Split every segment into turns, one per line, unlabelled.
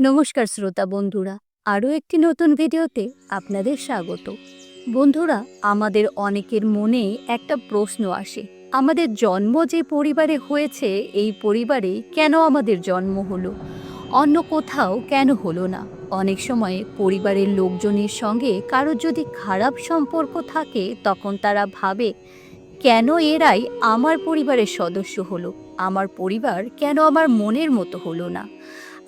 নমস্কার শ্রোতা বন্ধুরা, আরও একটি নতুন ভিডিওতে আপনাদের স্বাগত। বন্ধুরা, আমাদের অনেকের মনে একটা প্রশ্ন আসে, আমাদের জন্ম যে পরিবারে হয়েছে, এই পরিবারে কেন আমাদের জন্ম হলো? অন্য কোথাও কেন হলো না? অনেক সময় পরিবারের লোকজনের সঙ্গে কারোর যদি খারাপ সম্পর্ক থাকে, তখন তারা ভাবে, কেন এরাই আমার পরিবারের সদস্য হলো? আমার পরিবার কেন আমার মনের মতো হলো না?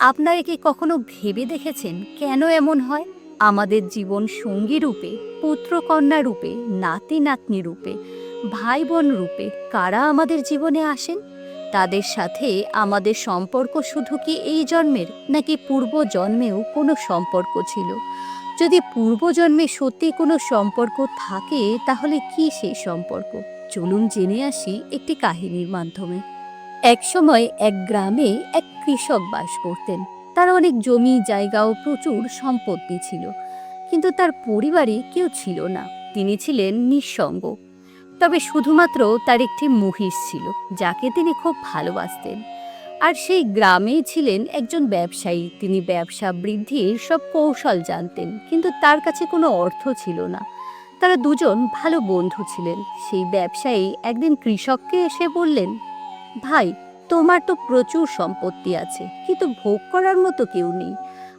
আপনারা কি কখনো ভেবে দেখেছেন কেন এমন হয়? আমাদের জীবন সঙ্গী রূপে, পুত্রকন্যা রূপে, নাতি নাতনি রূপে ভাই বোন রূপে কারা আমাদের জীবনে আসেন? তাদের সাথে আমাদের সম্পর্ক শুধু কি এই জন্মের নাকি পূর্ব জন্মেও কোনো সম্পর্ক ছিল? যদি পূর্বজন্মে সত্যি কোনো সম্পর্ক থাকে, তাহলে কি সেই সম্পর্ক? চলুন জেনে আসি একটি কাহিনীর মাধ্যমে। একসময় এক গ্রামে এক কৃষক বাস করতেন। তার অনেক জমি, জায়গা ও প্রচুর সম্পত্তি ছিল। কিন্তু তার পরিবারে কেউ ছিল না। তিনি ছিলেন নিঃসঙ্গ। তবে শুধুমাত্র তার একটি মহিষ ছিল, যাকে তিনি খুব ভালোবাসতেন। আর সেই গ্রামেই ছিলেন একজন ব্যবসায়ী। তিনি ব্যবসা বৃদ্ধির সব কৌশল জানতেন, কিন্তু তার কাছে কোনো অর্থ ছিল না। তারা দুজন ভালো বন্ধু ছিলেন। সেই ব্যবসায়ী একদিন কৃষককে এসে বললেন ভাই, তোমার তো প্রচুর সম্পত্তি আছে, কিন্তু ভোগ করার মতো কেউ নেই।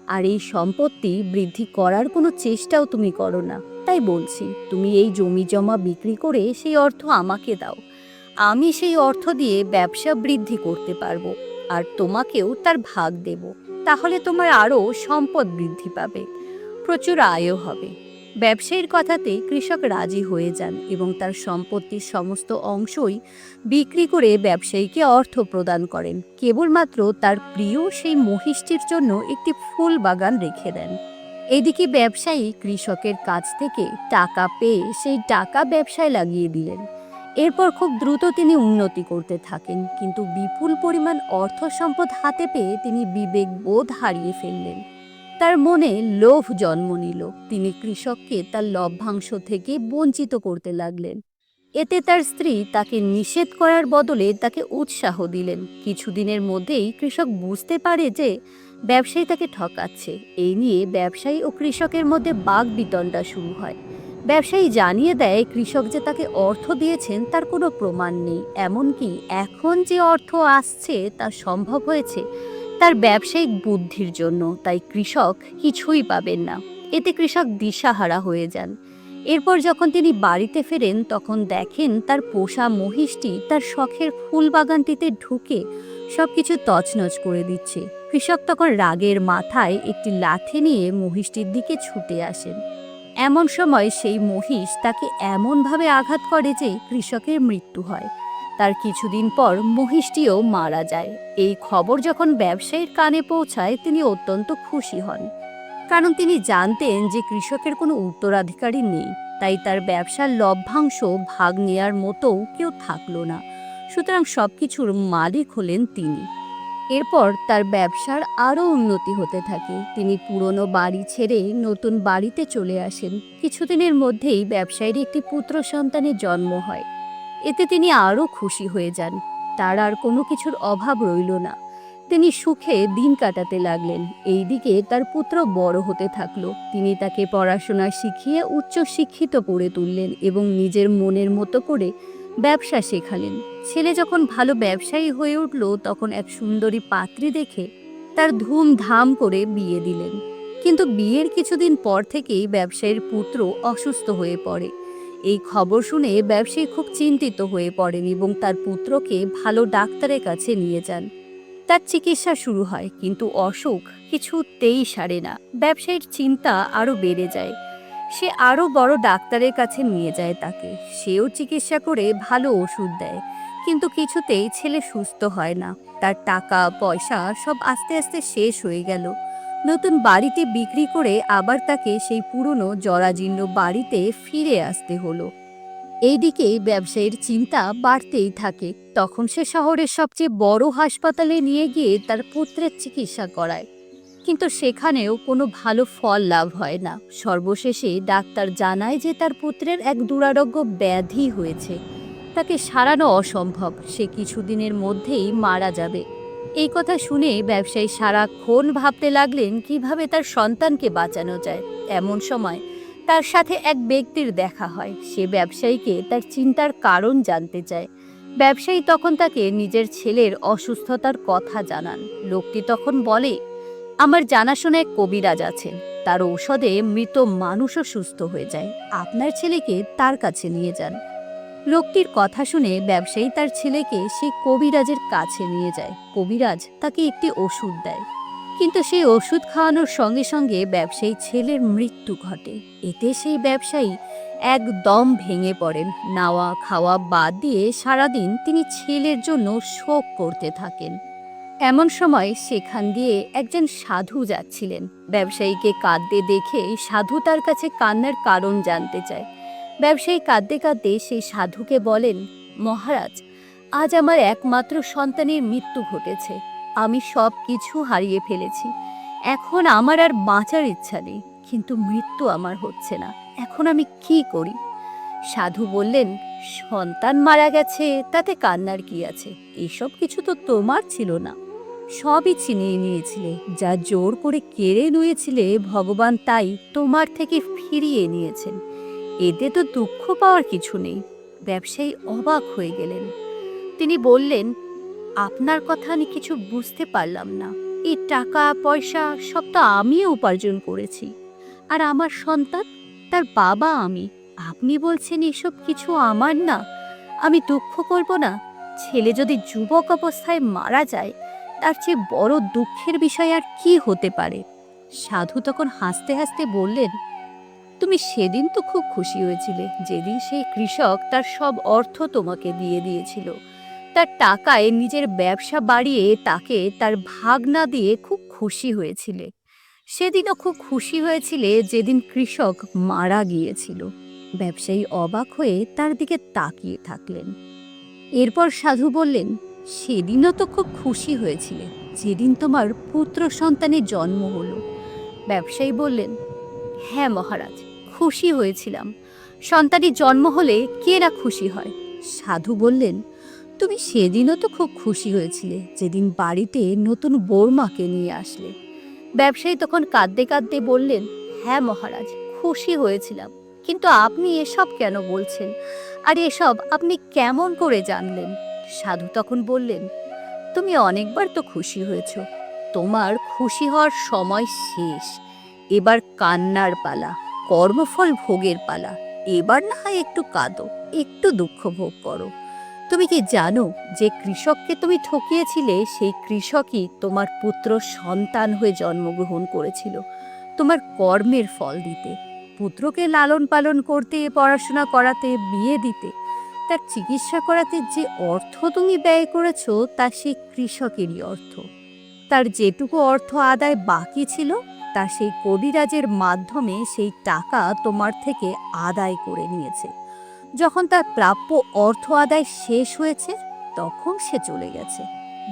আর এই সম্পত্তি বৃদ্ধি করার কোনো চেষ্টাও তুমি করো না। তাই বলছি, তুমি এই জমি জমা বিক্রি করে সেই অর্থ আমাকে দাও। আমি সেই অর্থ দিয়ে ব্যবসা বৃদ্ধি করতে পারব, আর তোমাকেও তার ভাগ দেব। তাহলে তোমার আরও সম্পদ বৃদ্ধি পাবে। প্রচুর আয়ও হবে। ব্যবসায়ীর কথাতে কৃষক রাজি হয়ে যান এবং তার সম্পত্তির সমস্ত অংশই বিক্রি করে ব্যবসায়ীকে অর্থ প্রদান করেন। কেবলমাত্র তার প্রিয় সেই মহিষটির জন্য একটি ফুল বাগান রেখে দেন। এদিকে ব্যবসায়ী কৃষকের কাছ থেকে টাকা পেয়ে সেই টাকা ব্যবসায় লাগিয়ে দিলেন। এরপর খুব দ্রুত তিনি উন্নতি করতে থাকেন, কিন্তু বিপুল পরিমাণ অর্থ সম্পদ হাতে পেয়ে তিনি বিবেক বোধ হারিয়ে ফেললেন। তার মনে লোভ জন্ম নিল। তিনি কৃষককে তার লভ্যাংশ থেকে বঞ্চিত করতে লাগলেন। এতে তার স্ত্রী তাকে নিষেধ করার বদলে তাকে উৎসাহ দিলেন। কিছুদিনের মধ্যেই কৃষক বুঝতে পারে যে ব্যবসায়ী তাকে ঠকাচ্ছে। এই নিয়ে ব্যবসায়ী ও কৃষকের মধ্যে বাঘ বিতণ্ডা শুরু হয়। ব্যবসায়ী জানিয়ে দেয়, কৃষক যে তাকে অর্থ দিয়েছেন তার কোনো প্রমাণ নেই। এমনকি এখন যে অর্থ আসছে তা সম্ভব হয়েছে তার ব্যবসায়িক বুদ্ধির জন্য তাই কৃষক কিছুই পাবেন না। এতে কৃষক দিশাহারা হয়ে যান। এরপর যখন তিনি বাড়িতে ফেরেন, তখন দেখেন তার পোষা মহিষটি তার শখের ফুল বাগানটিতে ঢুকে সবকিছু তছনছ করে দিচ্ছে। কৃষক তখন রাগের মাথায় একটি লাঠি নিয়ে মহিষটির দিকে ছুটে আসেন। এমন সময় সেই মহিষ তাকে এমনভাবে আঘাত করে যে কৃষকের মৃত্যু হয়। তার কিছুদিন পর মহিষটিও মারা যায়। এই খবর যখন ব্যবসায়ীর কানে পৌঁছায়, তিনি অত্যন্ত খুশি হন। কারণ তিনি জানতেন যে কৃষকের কোনো উত্তরাধিকারী নেই, তাই তার ব্যবসার লভ্যাংশ ভাগ নেয়ার মতোও কেউ থাকল না। সুতরাং সব কিছুর মালিক হলেন তিনি। এরপর তার ব্যবসার আরও উন্নতি হতে থাকে। তিনি পুরনো বাড়ি ছেড়ে নতুন বাড়িতে চলে আসেন। কিছুদিনের মধ্যেই ব্যবসায়ীর একটি পুত্র সন্তানের জন্ম হয়। এতে তিনি আরও খুশি হয়ে যান। তার আর কোনো কিছুর অভাব রইল না। তিনি সুখে দিন কাটাতে লাগলেন। এইদিকে তার পুত্র বড় হতে থাকল। তিনি তাকে পড়াশোনা শিখিয়ে উচ্চ শিক্ষিত করে তুললেন এবং নিজের মনের মতো করে ব্যবসা শেখালেন। ছেলে যখন ভালো ব্যবসায়ী হয়ে উঠল, তখন এক সুন্দরী পাত্রী দেখে তার ধুমধাম করে বিয়ে দিলেন। কিন্তু বিয়ের কিছুদিন পর থেকেই ব্যবসায়ীর পুত্র অসুস্থ হয়ে পড়ে। এই খবর শুনে ব্যবসায়ী খুব চিন্তিত হয়ে পড়েন এবং তার পুত্রকে ভালো ডাক্তারের কাছে নিয়ে যান। তার চিকিৎসা শুরু হয়, কিন্তু অসুখ কিছুতেই সারে না। ব্যবসায়ীর চিন্তা আরও বেড়ে যায়। সে আরও বড় ডাক্তারের কাছে নিয়ে যায় তাকে। সেও চিকিৎসা করে ভালো ওষুধ দেয়, কিন্তু কিছুতেই ছেলে সুস্থ হয় না। তার টাকা, পয়সা সব আস্তে আস্তে শেষ হয়ে গেল। নতুন বাড়িতে বিক্রি করে আবার তাকে সেই পুরনো জরাজীর্ণ বাড়িতে ফিরে আসতে হলো। এইদিকে ব্যবসায়ীর চিন্তা বাড়তেই থাকে। তখন সে শহরের সবচেয়ে বড় হাসপাতালে নিয়ে গিয়ে তার পুত্রের চিকিৎসা করায়। কিন্তু সেখানেও কোনো ভালো ফল লাভ হয় না। সর্বশেষে ডাক্তার জানায় যে তার পুত্রের এক দুরারোগ্য ব্যাধি হয়েছে। তাকে সারানো অসম্ভব। সে কিছুদিনের মধ্যেই মারা যাবে। এই কথা শুনে ব্যবসায়ী সারাক্ষণ ভাবতে লাগলেন কীভাবে তার সন্তানকে বাঁচানো যায়। এমন সময় তার সাথে এক ব্যক্তির দেখা হয়। সে ব্যবসায়ীকে তার চিন্তার কারণ জানতে চায়। ব্যবসায়ী তখন তাকে নিজের ছেলের অসুস্থতার কথা জানান। লোকটি তখন বলে, আমার জানাশোনা এক কবিরাজ আছেন। তার ঔষধে মৃত মানুষও সুস্থ হয়ে যায়। আপনার ছেলেকে তার কাছে নিয়ে যান। লোকটির কথা শুনে ব্যবসায়ী তার ছেলেকে সেই কবিরাজের কাছে নিয়ে যায়। কবিরাজ তাকে একটি ওষুধ দেয়। কিন্তু সেই ওষুধ খাওয়ানোর সঙ্গে সঙ্গে ব্যবসায়ী ছেলের মৃত্যু ঘটে। এতে সেই ব্যবসায়ী একদম ভেঙে পড়েন। নাওয়া খাওয়া বাদ দিয়ে সারাদিন তিনি ছেলের জন্য শোক করতে থাকেন। এমন সময় সেখান দিয়ে একজন সাধু যাচ্ছিলেন। ব্যবসায়ীকে কাঁদতে দেখে সাধু তার কাছে কান্নার কারণ জানতে চায়। ব্যবসায়ী কাঁদতে কাঁদতে সেই সাধুকে বলেন, মহারাজ, আজ আমার একমাত্র সন্তানের মৃত্যু ঘটেছে। আমি সব কিছু হারিয়ে ফেলেছি। এখন আমার আর বাঁচার ইচ্ছা নেই, কিন্তু মৃত্যু আমার হচ্ছে না। এখন আমি কি করি? সাধু বললেন, সন্তান মারা গেছে, তাতে কান্নার কি আছে? এসব কিছু তো তোমার ছিল না। সবই ছিনিয়ে নিয়েছিলে, যা জোর করে কেড়ে নিয়েছিলে, ভগবান তাই তোমার থেকে ফিরিয়ে নিয়েছেন। এতে তো দুঃখ পাওয়ার কিছু নেই। ব্যবসায়ী অবাক হয়ে গেলেন। তিনি বললেন, আপনার কথা আমি কিছু বুঝতে পারলাম না। এই টাকা, পয়সা, সব তো আমি উপার্জন করেছি। আর আমার সন্তান, তার বাবা আমি। আপনি বলছেন এসব কিছু আমার না। আমি দুঃখ করব না। ছেলে যদি যুবক অবস্থায় মারা যায়, তার চেয়ে বড় দুঃখের বিষয় আর কি হতে পারে? সাধু তখন হাসতে হাসতে বললেন তুমি সেদিন তো খুব খুশি হয়েছিলে, যেদিন সেই কৃষক তার সব অর্থ তোমাকে দিয়ে দিয়েছিল। তার টাকায় নিজের ব্যবসা বাড়িয়ে তাকে তার ভাগ না দিয়ে খুব খুশি হয়েছিলে। সেদিনও খুব খুশি হয়েছিলে যেদিন কৃষক মারা গিয়েছিল। ব্যবসায়ী অবাক হয়ে তার দিকে তাকিয়ে থাকলেন। এরপর সাধু বললেন, সেদিনও তো খুব খুশি হয়েছিলে, যেদিন তোমার পুত্র সন্তানের জন্ম হলো। ব্যবসায়ী বললেন হ্যাঁ মহারাজ খুশি হয়েছিলাম। সন্তানের জন্ম হলে কে না খুশি হয়? সাধু বললেন, তুমি সেদিনও তো খুব খুশি হয়েছিলে, যেদিন বাড়িতে নতুন বৌমাকে নিয়ে আসলে। ব্যবসায়ী তখন কাঁদতে কাঁদতে বললেন হ্যাঁ মহারাজ, খুশি হয়েছিলাম, কিন্তু আপনি এসব কেন বলছেন? আর এসব আপনি কেমন করে জানলেন? সাধু তখন বললেন, তুমি অনেকবার তো খুশি হয়েছ, তোমার খুশি হওয়ার সময় শেষ, এবার কান্নার পালা। কর্মফল ভোগের পালা। এবার না হয় একটু কাঁদো, একটু দুঃখ ভোগ করো। তুমি কি জানো যে কৃষককে তুমি ঠকিয়েছিলে, সেই কৃষকই তোমার পুত্র সন্তান হয়ে জন্মগ্রহণ করেছিল। তোমার কর্মের ফল দিতে, পুত্রকে লালন পালন করতে, পড়াশোনা করাতে, বিয়ে দিতে, তার চিকিৎসা করাতে যে অর্থ তুমি ব্যয় করেছ, তা সেই কৃষকেরই অর্থ। তার যেটুকু অর্থ আদায় বাকি ছিল তা সেই কবিরাজের মাধ্যমে সেই টাকা তোমার থেকে আদায় করে নিয়েছে। যখন তার প্রাপ্য অর্থ আদায় শেষ হয়েছে, তখন সে চলে গেছে।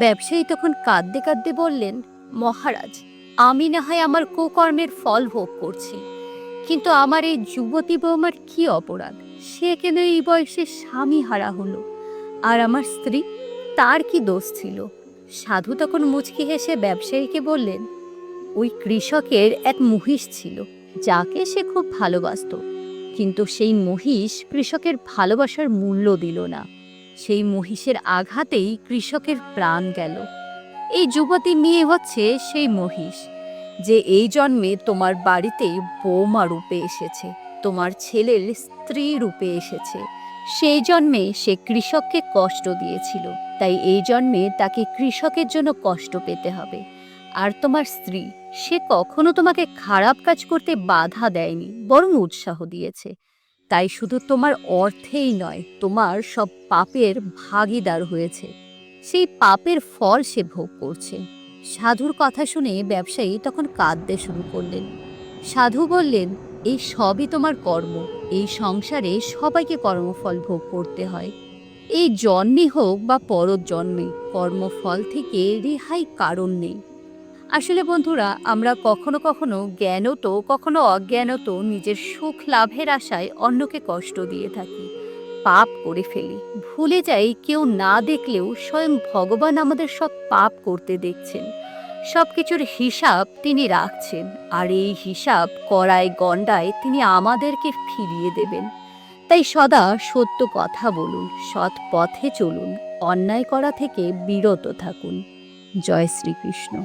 ব্যবসায়ী তখন কাঁদতে কাঁদতে বললেন, মহারাজ, আমি না হয় আমার কুকর্মের ফল ভোগ করছি, কিন্তু আমার এই যুবতী বৌমার কি অপরাধ? সে কেন এই বয়সে স্বামী হারা হলো? আর আমার স্ত্রী? তার কি দোষ ছিল? সাধু তখন মুচকি হেসে ব্যবসায়ীকে বললেন ওই কৃষকের এক মহিষ ছিল, যাকে সে খুব ভালোবাসত। কিন্তু সেই মহিষ কৃষকের ভালোবাসার মূল্য দিল না। সেই মহিষের আঘাতেই কৃষকের প্রাণ গেল। এই যুবতী মেয়ে হচ্ছে সেই মহিষ, যে এই জন্মে তোমার বাড়িতে বৌমা রূপে এসেছে, তোমার ছেলের স্ত্রী রূপে এসেছে। সেই জন্মে সে কৃষককে কষ্ট দিয়েছিল, তাই এই জন্মে তাকে কৃষকের জন্য কষ্ট পেতে হবে। আর তোমার স্ত্রী, সে কখনো তোমাকে খারাপ কাজ করতে বাধা দেয়নি, বরং উৎসাহ দিয়েছে। তাই শুধু তোমার অর্থেই নয়, তোমার সব পাপের ভাগিদার হয়েছে। সেই পাপের ফল সে ভোগ করছে। সাধুর কথা শুনে ব্যবসায়ী তখন কাঁদতে শুরু করলেন। সাধু বললেন, এই সবই তোমার কর্ম, এই সংসারে সবাইকে কর্মফল ভোগ করতে হয়। এই জন্মে হোক বা পরত জন্মে কর্মফল থেকে রেহাই কারণ নেই। আসলে বন্ধুরা, আমরা কখনো কখনো জ্ঞানত কখনো অজ্ঞানত নিজের সুখ লাভের আশায় অন্যকে কষ্ট দিয়ে থাকি, পাপ করে ফেলি। ভুলে যাই কেউ না দেখলেও স্বয়ং ভগবান আমাদের সব পাপ করতে দেখছেন। সব কিছুর হিসাব তিনি রাখছেন, আর এই হিসাব করায় গণ্ডায় তিনি আমাদেরকে ফিরিয়ে দেবেন। তাই সদা সত্য কথা বলুন, সৎ পথে চলুন, অন্যায় করা থেকে বিরত থাকুন। জয় শ্রীকৃষ্ণ।